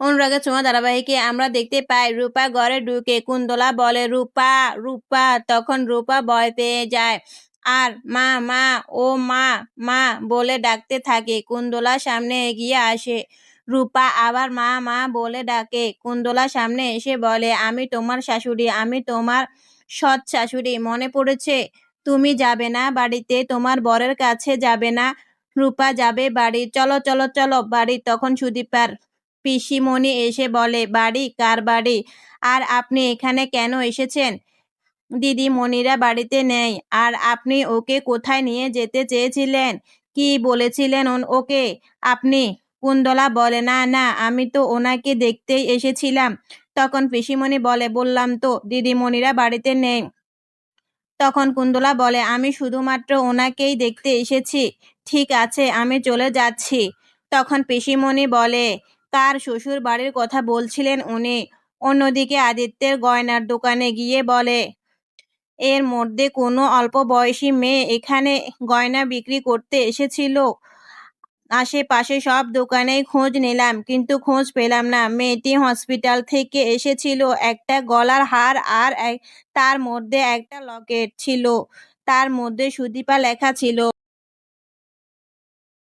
অনুরাগের ছোঁয়া ধারাবাহিকে আমরা দেখতে পাই, রূপা ঘরে ঢুকে কুন্দলা বলে, রূপা রূপা। তখন রূপা ভয় পেয়ে যায়। আর মা মা, ও মা মা, বলে ডাকতে থাকে। কুন্দলা সামনে এগিয়ে আসে। রূপা আবার মা মা বলে ডাকে। কুন্দলা সামনে এসে বলে, আমি তোমার শাশুড়ি, আমি তোমার সৎ শাশুড়ি, মনে পড়েছে? তুমি যাবে না বাড়িতে, তোমার বরের কাছে যাবে না। রূপা যাবে বাড়ি, চলো চলো চলো বাড়ি। তখন সুদীপার পিসিমণি এসে বলে, বাড়ি? কার বাড়ি? আর আপনি এখানে কেন এসেছেন? দিদিমণিরা বাড়িতে নেই। আর আপনি ওকে কোথায় নিয়ে যেতে চেয়েছিলেন? কি বলেছিলেন ওকে? আপনি কুন্দলা বলে, না না, আমি তো ওনাকে দেখতেই এসেছিলাম। তখন পিসিমণি বলে, বললাম তো, দিদিমণিরা বাড়িতে নেই। তখন কুন্দলা বলে, আমি শুধুমাত্র ওনাকেই দেখতে এসেছি। ঠিক আছে, আমি চলে যাচ্ছি। তখন পিসিমণি বলে কার শ্বশুর বাড়ির কথা বলছিলেন উনি। অন্যদিকে আদিত্যের গয়নার দোকানে গিয়ে বলে, এর মধ্যে কোনো অল্প বয়সী মেয়ে এখানে গয়না বিক্রি করতে এসেছিল। আশেপাশে সব দোকানেই খোঁজ নিলাম, কিন্তু খোঁজ পেলাম না। মেয়েটি হসপিটাল থেকে এসেছিল, একটা গলার হার আর তার মধ্যে একটা লকেট ছিল। তার মধ্যে সুদীপা লেখা ছিল।